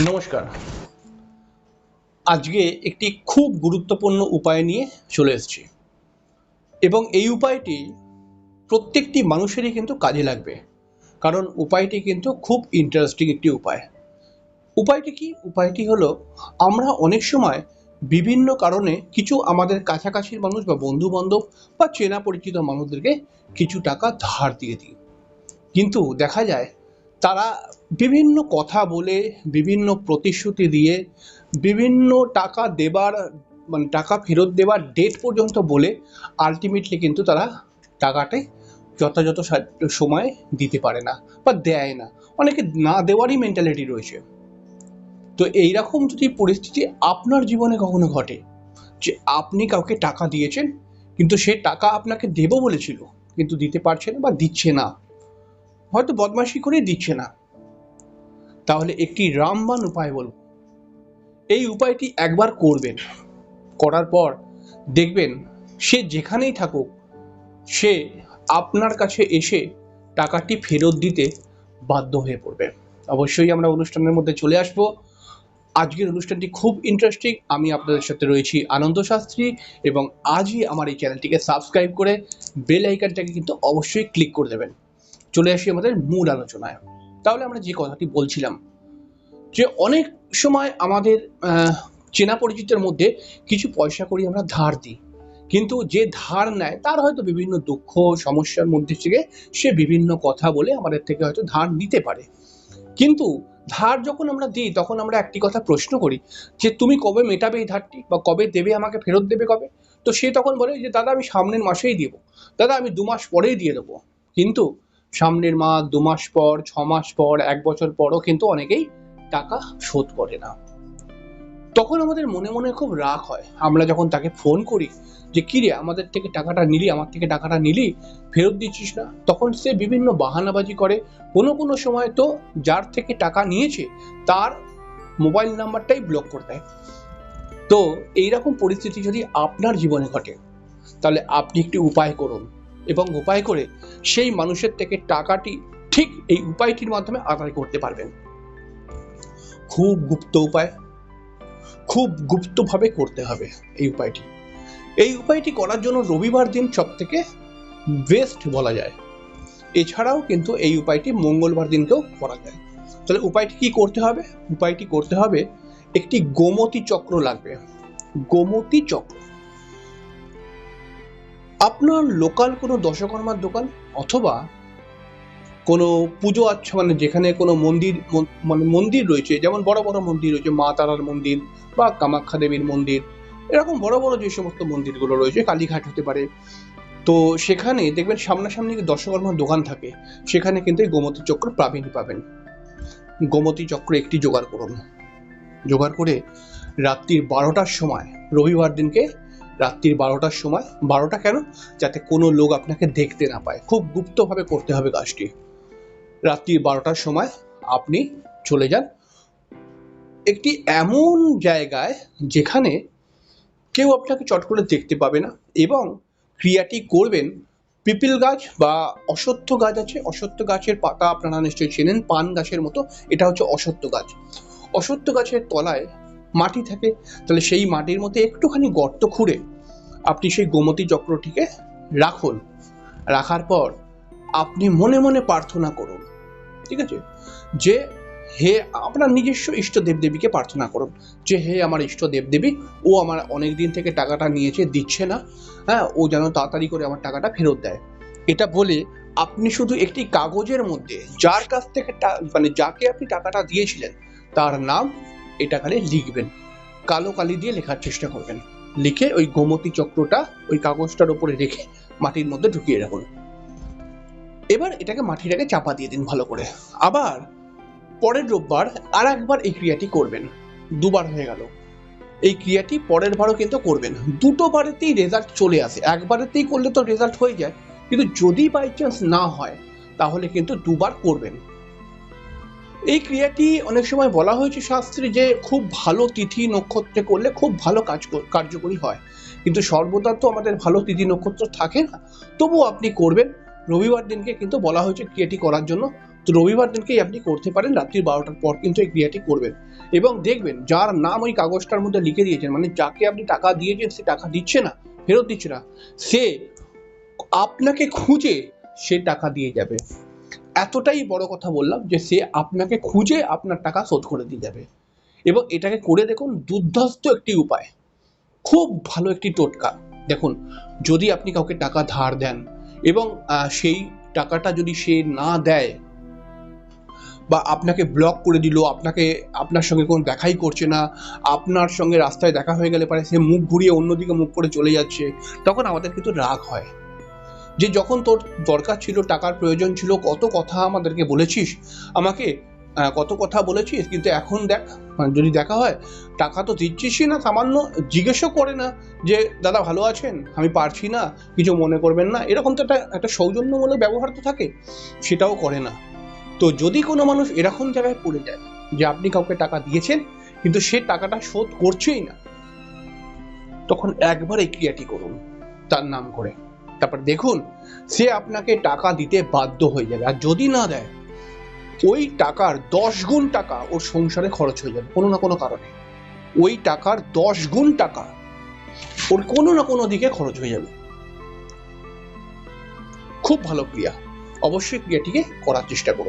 নমস্কার। আজকে একটি খুব গুরুত্বপূর্ণ উপায় নিয়ে চলে এসেছি। এবং এই উপায়টি প্রত্যেকটি মানুষেরই কিন্তু কাজে লাগবে। কারণ উপায়টি কিন্তু খুব ইন্টারেস্টিং একটি উপায়। উপায়টি কি? উপায়টি হলো, আমরা অনেক সময় বিভিন্ন কারণে কিছু আমাদের কাছাকাছির মানুষ বা বন্ধু বান্ধব বা চেনা পরিচিত মানুষদেরকে কিছু টাকা ধার দিয়ে দিই। কিন্তু দেখা যায় তারা বিভিন্ন কথা বলে, বিভিন্ন প্রতিশ্রুতি দিয়ে, বিভিন্ন টাকা দেবার মানে টাকা ফেরত দেওয়ার ডেট পর্যন্ত বলে আলটিমেটলি কিন্তু তারা টাকাটাই যথাযথ সময় দিতে পারে না বা দেয় না। অনেকে না দেওয়ারই মেন্টালিটি রয়েছে। তো এইরকম যদি পরিস্থিতি আপনার জীবনে কখনো ঘটে যে আপনি কাউকে টাকা দিয়েছেন, কিন্তু সে টাকা আপনাকে দেবো বলেছিল, কিন্তু দিতে পারছে না বা দিচ্ছে না হয়তো বদমাশি করেই দিচ্ছে না। তাহলে একটি রামবান উপায় বলব এই উপায়টি একবার করবেন। করার পর দেখবেন সে যেখানেই থাকুক, সে আপনার কাছে এসে টাকাটি ফেরত দিতে বাধ্য হয়ে পড়বে। অবশ্যই আমরা অনুষ্ঠানের মধ্যে চলে আসব। আজকের অনুষ্ঠানটি খুব ইন্টারেস্টিং আমি আপনাদের সাথে রয়েছি আনন্দ শাস্ত্রী এবং আজই আমার এই চ্যানেলটিকে সাবস্ক্রাইব করে বেল আইকনটাকে কিন্তু অবশ্যই ক্লিক করে দেবেন। চলে আসি আমাদের মূল আলোচনায়। তাহলে আমরা যে কথাটি বলছিলাম, যে অনেক সময় আমাদের চেনা পরিচিতের মধ্যে কিছু পয়সা করি আমরা ধার দিই। কিন্তু যে ধার নেয়, তার হয়তো বিভিন্ন দুঃখ, সমস্যার মধ্যে থেকে সে বিভিন্ন কথা বলে আমাদের থেকে হয়তো ধার নিতে পারে। কিন্তু ধার যখন আমরা দিই, তখন আমরা একটি কথা প্রশ্ন করি, যে তুমি কবে মেটাবে এই ধারটি? বা কবে দেবে আমাকে, ফেরত দেবে কবে? তো সে তখন বলে যে, দাদা, আমি সামনের মাসেই দেবো। দাদা, আমি দু মাস পরেই দিয়ে দেবো। কিন্তু সামনের মাস, দু মাস পর, ছ মাস পর, এক বছর পরও কিন্তু অনেকেই টাকা শোধ করে না। তখন আমাদের মনে মনে খুব রাগ হয়। আমরা যখন তাকে ফোন করি যে, কি রে, আমাদের থেকে টাকাটা নিলি, আমার থেকে টাকাটা নিলি? ফেরত দিচ্ছিস না? তখন সে বিভিন্ন বাহানাবাজি করে। কোনো কোনো সময় তো যার থেকে টাকা নিয়েছে, তার মোবাইল নাম্বারটাই ব্লক করে দেয়। তো এইরকম পরিস্থিতি যদি আপনার জীবনে ঘটে, তাহলে আপনি একটি উপায় করুন। এবং উপায় করে সেই মানুষের থেকে টাকাটি ঠিক এই উপায়টির মাধ্যমে আদায় করতে পারবেন। খুব গুপ্ত উপায়। খুব গুপ্তভাবে করতে হবে এই উপায়টি। এই উপায়টি করার জন্য রবিবার দিন সব থেকে বেস্ট বলা যায়। এছাড়াও কিন্তু এই উপায়টি মঙ্গলবার দিনকেও করা যায়। তাহলে উপায়টি কি করতে হবে? উপায়টি করতে হবে, একটি গোমতী চক্র লাগবে। গোমতী চক্র। আপনার লোকাল কোনো দশকর্মার দোকান অথবা কোনো পুজো আচ্ছা মানে যেখানে কোনো মন্দির, মন- মানে মন্দির রয়েছে, যেমন বড় বড় মন্দির রয়েছে, মা তারার মন্দির বা কামাখ্যা দেবীর মন্দির, এরকম বড় বড় যে সমস্ত মন্দিরগুলো রয়েছে, কালীঘাট হতে পারে। তো সেখানে দেখবেন সামনাসামনি দশকর্মার দোকান থাকে, সেখানে কিন্তু এই গোমতী চক্র প্রাবীণ্য পাবেন। গোমতী চক্র একটি জোগাড় করুন। জোগাড় করে রাত্রির বারোটার সময়, রবিবার দিনকে রাত্রির বারোটার সময়। বারোটা কেন? যাতে কোনো লোক আপনাকে দেখতে না পায়। খুব গুপ্তভাবে করতে হবে কাজটি। রাত্রির বারোটার সময় আপনি চলে যান। একটি এমন জায়গায় যেখানে কেউ আপনাকে চট করে দেখতে পাবে না এবং ক্রিয়াটি করবেন পিপিল গাছ বা অশ্বত্থ গাছ আছে। অশ্বত্থ গাছের পাতা আপনারা নিশ্চয়ই চেনেন। পান গাছের মতো। এটা হচ্ছে অশ্বত্থ গাছ। অশ্বত্থ গাছের তলায় মাটি থাকে, তাহলে সেই মাটির মধ্যে একটুখানি গর্ত খুঁড়ে আপনি সেই গোমতী চক্রটিকে রাখুন। রাখার পর আপনি মনে মনে প্রার্থনা করুন, ঠিক আছে? যে হে আপনার নিজস্ব ইষ্ট দেবদেবীকে প্রার্থনা করুন। যে হে আমার ইষ্ট দেবদেবী ও আমার অনেক দিন থেকে টাকাটা নিয়েছে, দিচ্ছে না হ্যাঁ ও যেন তাড়াতাড়ি করে আমার টাকাটা ফেরত দেয়। এটা বলে আপনি শুধু একটি কাগজের মধ্যে, যার কাছ থেকে মানে যাকে আপনি টাকাটা দিয়েছিলেন, তার নাম এটা খালি লিখবেন। কালো কালি দিয়ে লেখার চেষ্টা করবেন। লিখে ওই গোমতী চক্রটা ওই কাগজটার উপরে রেখে মাটির মধ্যে ঢুকিয়ে রাখুন। এবার এটাকে মাটিটাকে চাপা দিয়ে দিন ভালো করে। আবার পরের রোববার আর একবার এই ক্রিয়াটি করবেন। দুবার হয়ে গেল। এই ক্রিয়াটি পরের বারও কিন্তু করবেন। দুটো বারেতেই রেজাল্ট চলে আসে। একবারেতেই করলে তো রেজাল্ট হয়ে যায়। কিন্তু যদি বাই চান্স না হয়, তাহলে কিন্তু দুবার করবেন। এই ক্রিয়াটি অনেক সময় বলা হয়েছে শাস্ত্রে যে খুব ভালো তিথি নক্ষত্রে করলে খুব ভালো কাজ কর- কার্যকরী হয়। কিন্তু সর্বদা তো আমাদের ভালো তিথি নক্ষত্র থাকে না। তবুও আপনি করবেন। রবিবার দিনকে কিন্তু বলা হয়েছে ক্রিয়াটি করার জন্য। তো রবিবার দিনকেই আপনি করতে পারেন। রাত্রি বারোটার পর কিন্তু এই ক্রিয়াটি করবেন। এবং দেখবেন যার নাম ওই কাগজটার মধ্যে লিখে দিয়েছেন মানে যাকে আপনি টাকা দিয়েছেন, সে টাকা দিচ্ছে না, ফেরত দিচ্ছে না। সে আপনাকে খুঁজে সে টাকা দিয়ে যাবে। এতটাই বড় কথা বললাম যে সে আপনাকে খুঁজে আপনার টাকা শোধ করে দিয়ে যাবে। এবং এটাকে করে দেখুন দুর্ধর্ষ একটি উপায়। খুব ভালো একটি টোটকা। দেখুন, যদি আপনি কাউকে টাকা ধার দেন এবং সেই টাকাটা যদি সে না দেয় বা আপনাকে ব্লক করে দিল, আপনাকে আপনার সঙ্গে কোনো দেখাই করছে না, আপনার সঙ্গে রাস্তায় দেখা হয়ে গেলে পারে সে মুখ ঘুরিয়ে অন্যদিকে মুখ করে চলে যাচ্ছে, তখন আমাদের কিন্তু রাগ হয়। যে যখন তোর দরকার ছিল, টাকার প্রয়োজন ছিল, কত কথা আমাদেরকে বলেছিস? আমাকে কত কথা বলেছিস? কিন্তু এখন দেখ মানে যদি দেখা হয়, টাকা তো দিচ্ছিসই না সামান্য, জিজ্ঞেসও করে না যে, দাদা ভালো আছেন? আমি পারছি না, কিছু মনে করবেন না। এরকম তো একটা একটা সৌজন্যমূলক ব্যবহার তো থাকে, সেটাও করে না। তো যদি কোনো মানুষ এরকম জায়গায় পড়ে যায় যে, আপনি কাউকে টাকা দিয়েছেন, কিন্তু সে টাকাটা শোধ করছেই না, তখন একবার ক্রিয়াটি করুন, তার নাম করে। তারপর দেখুন, সে আপনাকে টাকা দিতে বাধ্য হয়ে যাবে। আর যদি না দেয়, ওই টাকার দশ গুণ টাকা ওর সংসারে খরচ হয়ে যাবে, কোনো না কোনো কারণে। ওই টাকার দশ গুণ টাকা ওর কোনো না কোনো দিকে খরচ হয়ে যাবে। খুব ভালো ক্রিয়া। অবশ্যই ক্রিয়াটিকে করার চেষ্টা করুন।